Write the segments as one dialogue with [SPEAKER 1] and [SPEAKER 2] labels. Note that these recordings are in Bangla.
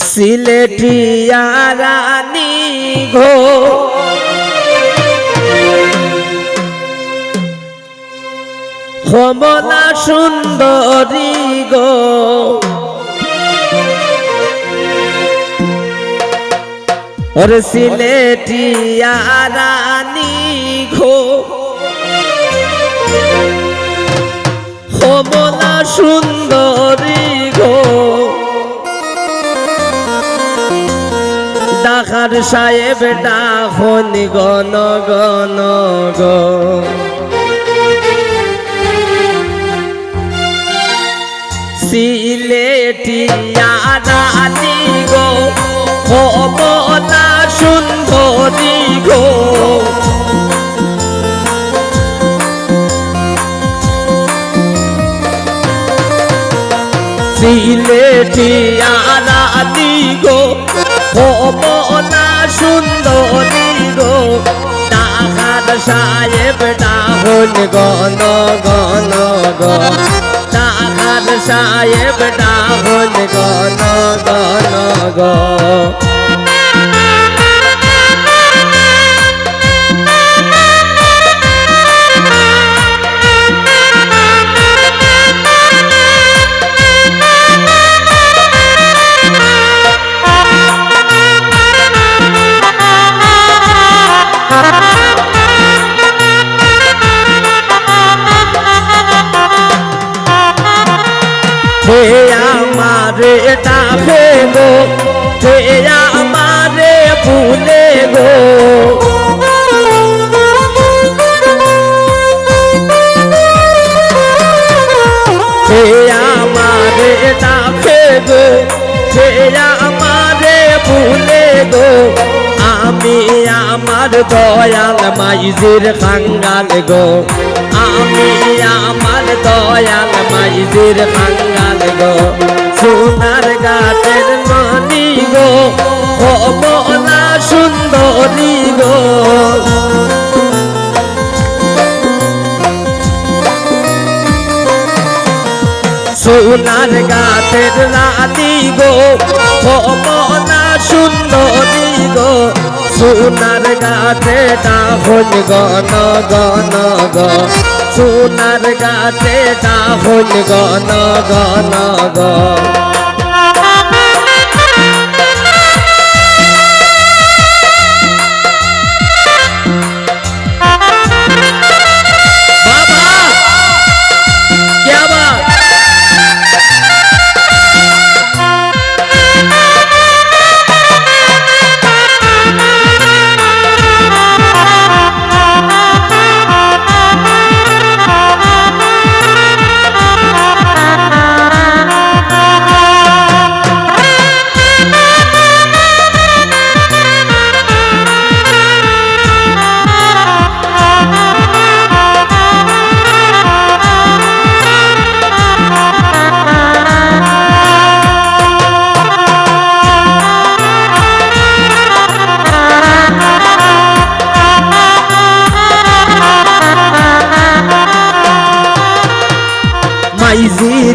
[SPEAKER 1] সিলেটিয়া রানী ঘো কমলা সুন্দরী গো। ওর সিলেটিয়া রানী ঘো কমলা সুন্দরী গো। ডাকার সাহেব ডাখন গণ গণ গো। রানী গো গো। সিলেটিয়া গো কমলা সুন্দরী গো তাহার সাহেব ডাহন গণ গন গন ডাকার সাহেব ডাহন গন গন গো। আমারে ডাকে গো হে আমারে ভুলে গো। হে আমারে ডাকে গো হে আমারে ভুলে গো। আমি আমার দয়াল মাইজির খাঙ্গাল গো। আমি আমার দয়াল মাইজির খাঙ্গাল গো। সোনার গাতের রানী গো মনা সুন্দরী গো। সোনার গাতে ডাহন গন গন গ। সোনার গাতে ডাহন গন গন গ।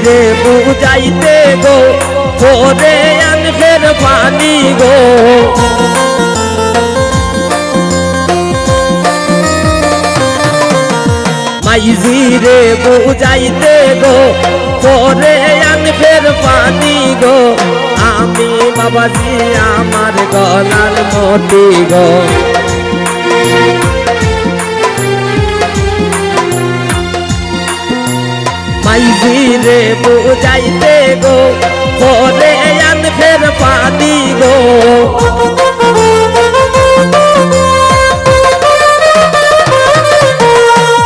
[SPEAKER 1] মাইজিরে বুঝাইতে গো ওরে আনফের পানি গো। মাইজিরে বুঝাইতে গো ওরে আনফের পানি গো। আমি বাবাজি আমার গলার মতি গো। মাইজিরে বুঝাইতে গো ওরে আনফের পানি গো।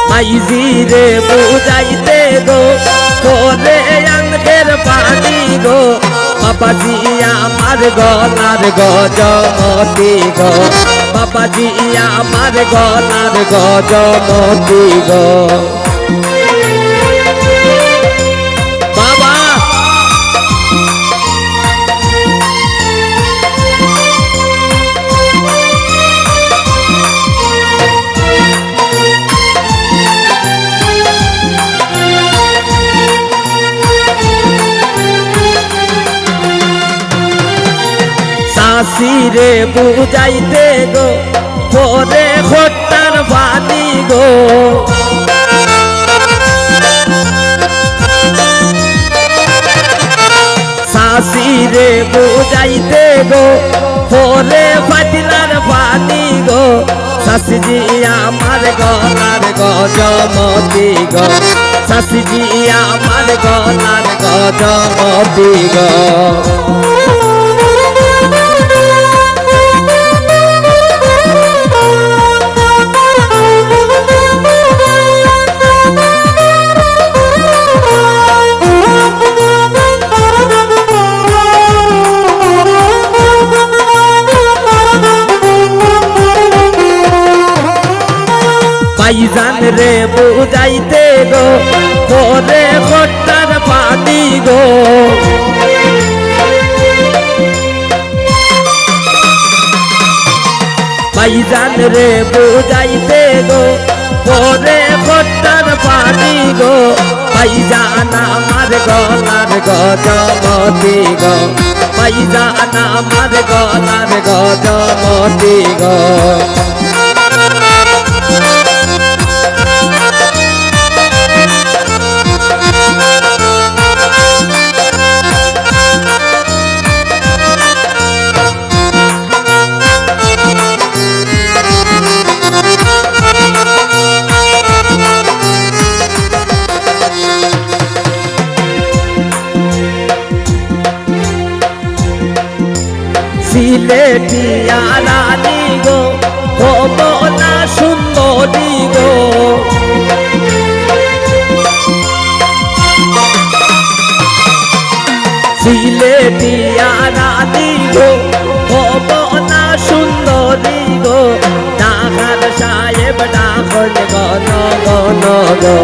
[SPEAKER 1] মাইজিরে বুঝাইতে গো ওরে আনফের পানি গো। বাবাজি আমার গলার গজমতি গো, বাবাজি আমার গলার গজমতি গো। সাসিরে বুঝাইতে গো পরে হত্যার বাণী গো। সাসিরে বুঝাইতে গো পরে ফাটিলার বাণী গো। শাসিজি আমার গলার গজমতি গো। শাসিজি আমার গলার গজমতি গো। রে বুঝাইতে গো পরে খট্টার পানি গো। পাইজান রে বুঝাইতে গো পরে খট্টার পানি গো। পাইজান আমার গলার গজমতি গো পাইজান আমার গলার গজমতি গো। সিলেটিয়া রানী গো ভবনা সুন্দরী গো। সিলেটিয়া রানী গো ভবনা সুন্দরী গো। ডাকার সাহেব ডাকন গন গন গো।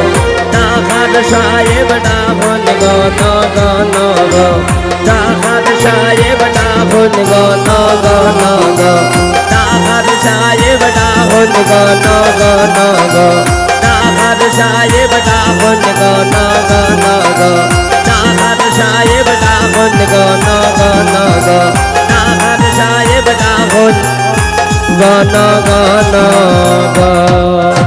[SPEAKER 1] ডাকার সাহেব ডাকন গন গন গো। ডাকার সাহেব ডাকন গন গন গো ডাকার সাহেব ডাকন গন গন গো ডাকার সাহেব ডাকন গন গন গো ডাকার সাহেব ডাকন গন গন গো ডাকার সাহেব ডাকন গন গন গো